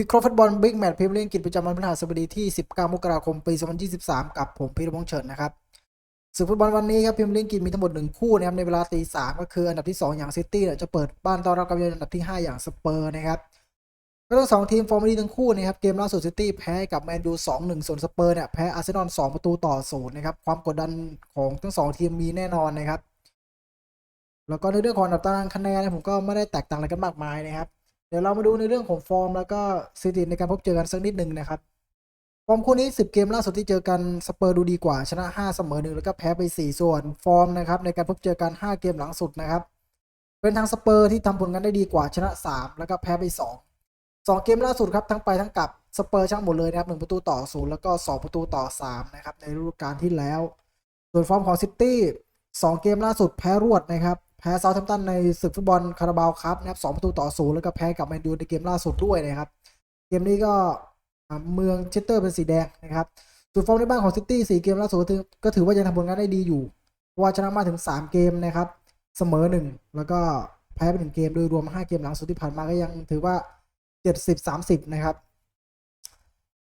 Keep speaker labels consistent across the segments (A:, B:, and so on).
A: วิเคราะห์ฟุตบอลบิ๊กแมตช์พรีเมียร์ลีกอังกฤษประจำวันพฤหัสบดีที่ 19 มกราคม ปี 2023 กับผมพีรพงษ์เฉินนะครับศึกฟุตบอลวันนี้ครับพรีเมียร์ลีกอังกฤษมีทั้งหมด 1 คู่นะครับในเวลาตีสามก็คืออันดับที่ 2 อย่างซิตี้เนี่ยจะเปิดบ้านต้อนรับกับอันดับที่ 5 อย่างสเปอร์นะครับก็ทั้งสองทีมฟอร์มดีทั้งคู่นะครับเกมล่าสุดซิตี้แพ้กับแมนยู 2-1 ส่วนสเปอร์เนี่ยแพ้อาร์เซนอล 2 ประตูต่อศูนย์นะครับความกดดันของทั้งสองทีมมีแน่นอนนะครับแล้วก็ในเรื่องของอันดับตารางคะแนนผมก็ไม่ได้แตกต่างอะไรกันมากมายนะครับ เดี๋ยวเรามาดูในเรื่องของฟอร์มแล้วก็สถิติในการพบเจอกันสักนิดหนึ่งนะครับ ฟอร์มคู่นี้ 10 เกมล่าสุดที่เจอกันสเปอร์ดูดีกว่าชนะ 5 เสมอ1แล้วก็แพ้ไป 4 ส่วนฟอร์มนะครับในการพบเจอกัน 5 เกมหลังสุดนะครับ เป็นทางสเปอร์ที่ทำผลงานได้ดีกว่าชนะ 3 แล้วก็แพ้ไป 2 2 เกมล่าสุดครับทั้งไปทั้งกลับสเปอร์ช่างหมดเลยนะครับ1ประตูต่อ 0 แล้วก็ 2 ประตูต่อ 3 นะครับในฤดูกาลที่แล้ว ส่วนฟอร์มของซิตี้2เกมล่าสุดแพ้รวดนะครับ พ้เซาท์แฮมป์ตันในศึกฟุตบอลคาราบาวครับนะครับ2ประตูต่อ0แล้วก็แพ้กับแมนยูในเกมล่าสุดด้วยนะครับ เกมนี้ก็เมืองเชสเตอร์เป็นสีแดงนะครับส่วนฟอร์มในบ้านของซิตี้4เกมล่าสุดก็ถือว่ายังทำผลงานได้ดีอยู่ว่าชนะมาถึง 3 เกมนะครับเสมอ 1 แล้วก็แพ้ไป1เกมโดยรวม 5 เกมหลังสุดที่ผ่านมาก็ยังถือว่า 70-30 นะครับ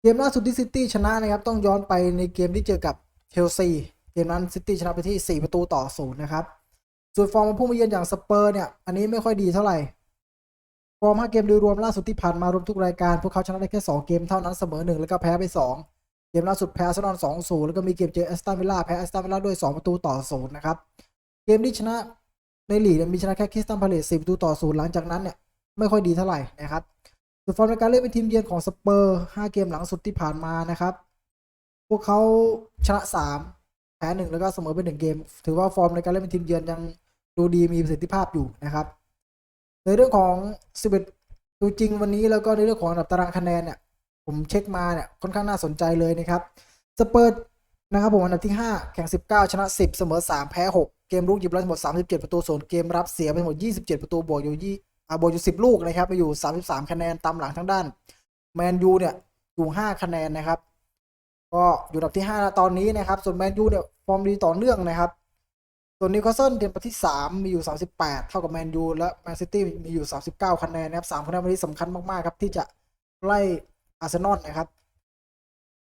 A: เกมล่าสุดที่ซิตี้ชนะนะครับ ต้องย้อนไปในเกมที่เจอกับเชลซีเกมนั้นซิตี้ชนะไปที่ 4 ประตูต่อศูนย์นะครับ ส่วนฟอร์มของผู้มาเยือนอย่างสเปอร์เนี่ย อันนี้ไม่ค่อยดีเท่าไหร่ ฟอร์ม 5 เกมโดยรวมล่าสุดที่ผ่านมารวมทุกรายการ พวกเขาชนะได้แค่ 2 เกมเท่านั้นเสมอ 1 แล้วก็แพ้ไป 2 เกมล่าสุดแพ้อาร์เซนอล2-0 แล้วก็มีเกมเจอแอสตันวิลล่าแพ้แอสตันวิลล่าด้วย 2 ประตูต่อ 0 นะครับ เกมที่ชนะในลีกเนี่ยมีชนะแค่คริสตันพาเลส4ประตูต่อ 0 หลังจากนั้นเนี่ยไม่ค่อยดีเท่าไหร่นะครับส่วนฟอร์มในการเล่นเป็นทีมเยือนของสเปอร์ 5 เกมหลังสุดที่ผ่านมานะครับ พวกเขาชนะ 3 แพ้1แล้วก็เสมอไป1เกม ถือว่าฟอร์มในการเล่นเป็นทีมเยือนยังดูดีมีประสิทธิภาพอยู่นะครับ ในเรื่องของ11ตัวจริงวันนี้แล้วก็ในเรื่องของอันดับตารางคะแนนเนี่ยผมเช็คมาเนี่ยค่อนข้างน่าสนใจเลยนะครับสเปอร์นะครับผมอันดับที่ 5 แข่ง 19 ชนะ 10 เสมอ 3 แพ้ 6 เกมรุกหยิบได้ทั้งหมด 37 ประตูส่วนเกมรับเสียไปทั้งหมด 27 ประตูบวกอยู่ยี่อบวกอยู่ 10 ลูกนะครับไปอยู่ 33 คะแนนตามหลังทั้งด้านแมนยูเนี่ยอยู่ 5 คะแนนนะครับ ก็อยู่อันดับที่5ตอนนี้นะครับ ส่วนแมนยูเนี่ยฟอร์มดีต่อเนื่องนะครับ ส่วนนิวคาสเซิลเทียมที่ 3 มีอยู่ 38 เท่ากับแมนยูและแมนซิตี้มีอยู่ 39 คะแนนนะครับ3คะแนนวันนี้สำคัญมากๆครับ ที่จะไล่อาร์เซนอลนะครับ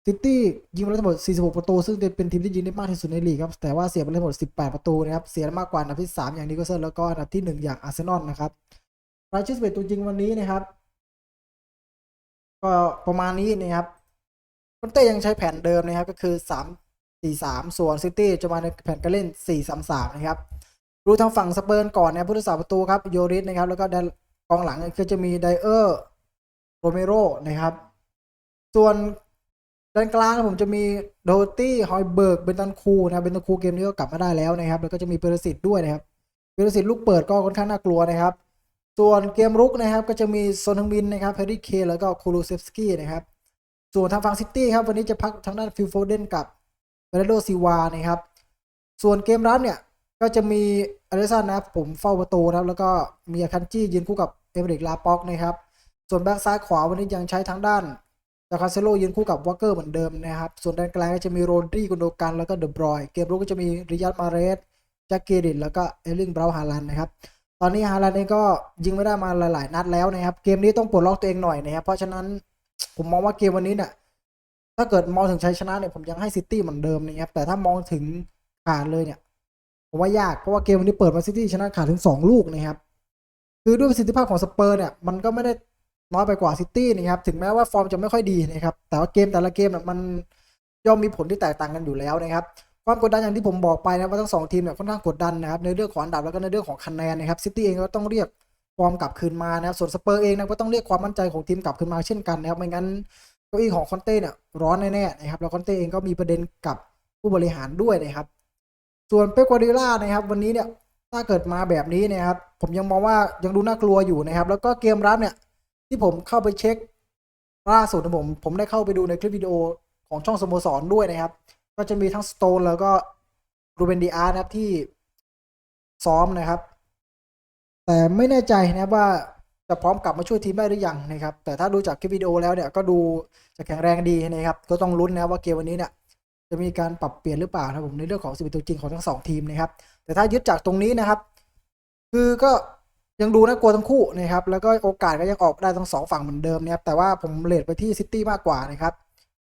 A: ซิตี้ยิงไปแล้วทั้งหมด 46 ประตู ซึ่งเป็นทีมที่ยิงได้มากที่สุดในลีกครับ แต่ว่าเสียไปแล้วทั้งหมด 18 ประตูนะครับ เสียมากกว่าอันดับที่ 3 อย่างนิวคาสเซิลแล้วก็อันดับที่ 1 อย่างอาร์เซนอลนะครับรายชื่อ11ตัวจริงวันนี้นะครับ ก็ประมาณนี้นะครับ อนเต้ยังใช้แผนเดิมนะครับ ก็คือ 3 4 3 ส่วนซิตี้จะมาในแผนการเล่น 4 3 3 นะครับ ดูทางฝั่งสเปิร์นก่อนนะผู้รักษาประตูครับโยริสนะครับ แล้วก็กองหลังก็จะมีไดเออร์โรเมโรนะครับ ส่วนด้านกลางผมจะมีโดตี้ฮอยเบิร์กเบนตันคูนะเบนตันคูเกมนี้ก็กลับมาได้แล้วนะครับ แล้วก็จะมีเปรสิตด้วยนะครับเปรสิตลูกเปิดก็ค่อนข้างน่ากลัวนะครับ ส่วนเกมรุกนะครับก็จะมีโซนทังบินนะครับแฮร์รี่เคแล้วก็คูลูเซฟสกี้นะครับ ส่วนทางฝั่งซิตี้ครับวันนี้จะพักทางด้านฟิลโฟเดนกับเบรโดซิวานะครับ ส่วนเกมรับเนี่ยก็จะมีอเลสันนะครับผมเฝ้าประตูนะครับ แล้วก็มีอคันจี้ยืนคู่กับเอเมริกลาป็อกนะครับ ส่วนแบ็กซ้ายขวาวันนี้ยังใช้ทางด้านจาคาเซโลยืนคู่กับวอลเกอร์เหมือนเดิมนะครับ ส่วนด้านกลางก็จะมีโรดรีกุนโดกันแล้วก็เดบรอยเกมรุกก็จะมีริยัตมาเรสแจ็คเกดินแล้วก็เอลลิงบราวน์ฮาลันนะครับตอนนี้ฮาลันเองก็ยิงไม่ได้มาหลายๆ นัดแล้วนะครับ เกมนี้ต้องปลดล็อกตัวเองหน่อยนะครับเพราะฉะนั้น ผมมองว่าเกมวันนี้เนี่ยถ้าเกิดมองถึงชัยชนะเนี่ยผมยังให้ซิตี้เหมือนเดิมนะครับแต่ถ้ามองถึงขาดเลยเนี่ยผมว่ายากเพราะว่าเกมวันนี้เปิดมาซิตี้ชนะขาดถึง 2 ลูกนะครับคือด้วยประสิทธิภาพของสเปอร์เนี่ยมันก็ไม่ได้น้อยไปกว่าซิตี้นะครับถึงแม้ว่าฟอร์มจะไม่ค่อยดีนะครับแต่ว่าเกมแต่ละเกมเนี่ยมันย่อมมีผลที่แตกต่างกันอยู่แล้วนะครับความกดดันอย่างที่ผมบอกไปนะว่าทั้งสองทีมเนี่ยค่อนข้างกดดันนะครับในเรื่องของอันดับแล้วก็ในเรื่องของคะแนนนะครับซิตี้เองก็ต้องเรียก ฟอร์มกลับคืนมานะครับส่วนสเปอร์เองนะก็ต้องเรียกความมั่นใจของทีมกลับคืนมาเช่นกันนะครับไม่งั้นเก้าอี้ของคอนเต้เนี่ยร้อนแน่ๆนะครับแล้วคอนเต้เองก็มีประเด็นกับผู้บริหารด้วยนะครับส่วนเป๊กวาดิล่านะครับวันนี้เนี่ยถ้าเกิดมาแบบนี้นะครับผมยังมองว่ายังดูน่ากลัวอยู่นะครับ แล้วก็เกมรับเนี่ยที่ผมเข้าไปเช็คล่าสุดนะผมผมได้เข้าไปดูในคลิปวิดีโอของช่องสโมสรด้วยนะครับ ก็จะมีทั้งสโตนแล้วก็รูเบนดีอาร์นะครับที่ซ้อมนะครับ แต่ไม่แน่ใจนะว่าจะพร้อมกลับมาช่วยทีมได้หรือยังนะครับ แต่ถ้าดูจากคลิปวิดีโอแล้วเนี่ยก็ดูจะแข็งแรงดีนะครับ ก็ต้องลุ้นนะว่าเกมวันนี้เนี่ยจะมีการปรับเปลี่ยนหรือเปล่านะครับผมในเรื่องของสิบตัวจริงของทั้งสองทีมนะครับ แต่ถ้ายึดจากตรงนี้นะครับ คือก็ยังดูน่ากลัวทั้งคู่นะครับ แล้วก็โอกาสก็ยังออกได้ทั้งสองฝั่งเหมือนเดิมนะครับ แต่ว่าผมเลทไปที่ซิตี้มากกว่านะครับ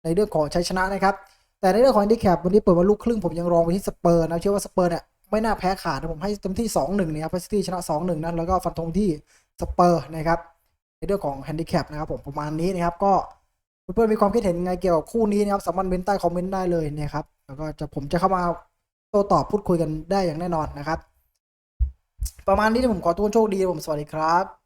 A: ในเรื่องของชัยชนะนะครับ แต่ในเรื่องของ handicap วันนี้เปิดมาลูกครึ่งผมยังรองไปที่สเปอร์นะเชื่อว่าสเปอร์เนี่ย ไม่น่าแพ้ขาดนะผมให้เต็มที่2-1นะครับแฟซิตี้ชนะ2-1นะแล้วก็ฟันธงที่สเปอร์นะครับในเรื่องของแฮนดิแคปนะครับผมประมาณนี้นะครับก็เพื่อนๆมีความคิดเห็นยังไงเกี่ยวกับคู่นี้นะครับสามารถเมนใต้คอมเมนต์ได้เลยนะครับแล้วก็จะผมจะเข้ามาโต้ตอบพูดคุยกันได้อย่างแน่นอนนะครับ ประมาณนี้ผมขอทุกคนโชคดีผมสวัสดีครับ